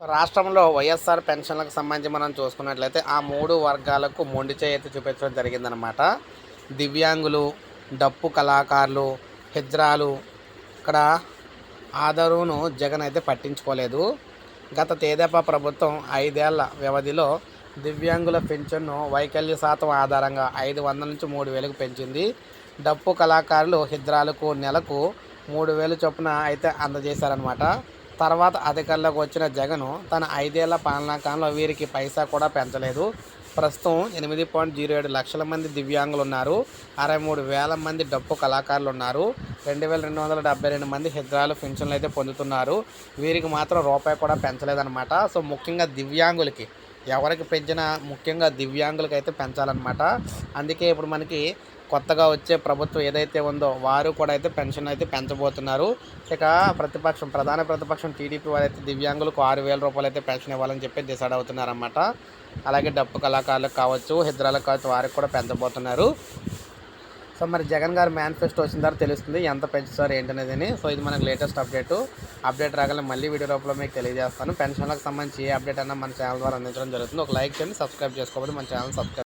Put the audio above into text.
రాష్ట్రంలో వైఎస్ఆర్ పెన్షన్లకు సంబంధించి మనం చూసుకున్నట్లయితే ఆ మూడు వర్గాలకు మొండి చేయతి చూపించడం జరిగిందనమాట దివ్యాంగులు డప్పు కళాకారులు హిజ్రాలు. ఇక్కడ ఆధారును జగన్ అయితే పట్టించుకోలేదు. గత తేదేపా ప్రభుత్వం ఐదేళ్ళ వ్యవధిలో దివ్యాంగుల పెన్షన్ను వైకల్య శాతం ఆధారంగా ఐదు వందల నుంచి మూడు వేలకు పెంచింది. డప్పు కళాకారులు హిద్రాలకు నెలకు మూడు వేలు చొప్పున అయితే అందజేశారనమాట తర్వాత అధికారంలోకి వచ్చిన జగను తన ఐదేళ్ళ పాలనా కాలంలో వీరికి పైసా కూడా పెంచలేదు. ప్రస్తుతం ఎనిమిది పాయింట్ జీరో ఏడు లక్షల మంది దివ్యాంగులు ఉన్నారు అరవై మూడు వేల మంది డప్పు కళాకారులు ఉన్నారు రెండు వేల రెండు వందల డెబ్బై రెండు మంది హిద్రాలు పెన్షన్లు అయితే పొందుతున్నారు. వీరికి మాత్రం రూపాయి కూడా పెంచలేదన్నమాట. సో ముఖ్యంగా దివ్యాంగులకి ఎవరికి పెంచినా ముఖ్యంగా దివ్యాంగులకి అయితే పెంచాలన్నమాట. అందుకే ఇప్పుడు మనకి కొత్తగా వచ్చే ప్రభుత్వం ఏదైతే ఉందో వారు కూడా అయితే పెన్షన్ అయితే పెంచబోతున్నారు. ఇక ప్రతిపక్షం ప్రధాన ప్రతిపక్షం టీడీపీ వారైతే దివ్యాంగులకు ఆరు వేల రూపాయలు అయితే పెన్షన్ ఇవ్వాలని చెప్పి డిసైడ్ అవుతున్నారన్నమాట. అలాగే డప్పు కళాకారులకు కావచ్చు హిద్రాలకు కావచ్చు వారికి కూడా పెంచబోతున్నారు. సో మరి జగన్ గారు మేనిఫెస్టో వచ్చిన తర్వాత తెలుస్తుంది ఎంత పెంచుతారు ఏంటనేది సో ఇది మనకు లేటెస్ట్ అప్డేట్. అప్డేట్ రాగానే మళ్ళీ వీడియో రూపంలో మీకు తెలియజేస్తాను. పెన్షన్లకు సంబంధించి ఏ అప్డేట్ అన్నా మన ఛానల్ ద్వారా అందించడం జరుగుతుంది. ఒక లైక్ చేయండి సబ్స్క్రైబ్ చేసుకోవాలి మన ఛానల్ సబ్స్క్రైబ్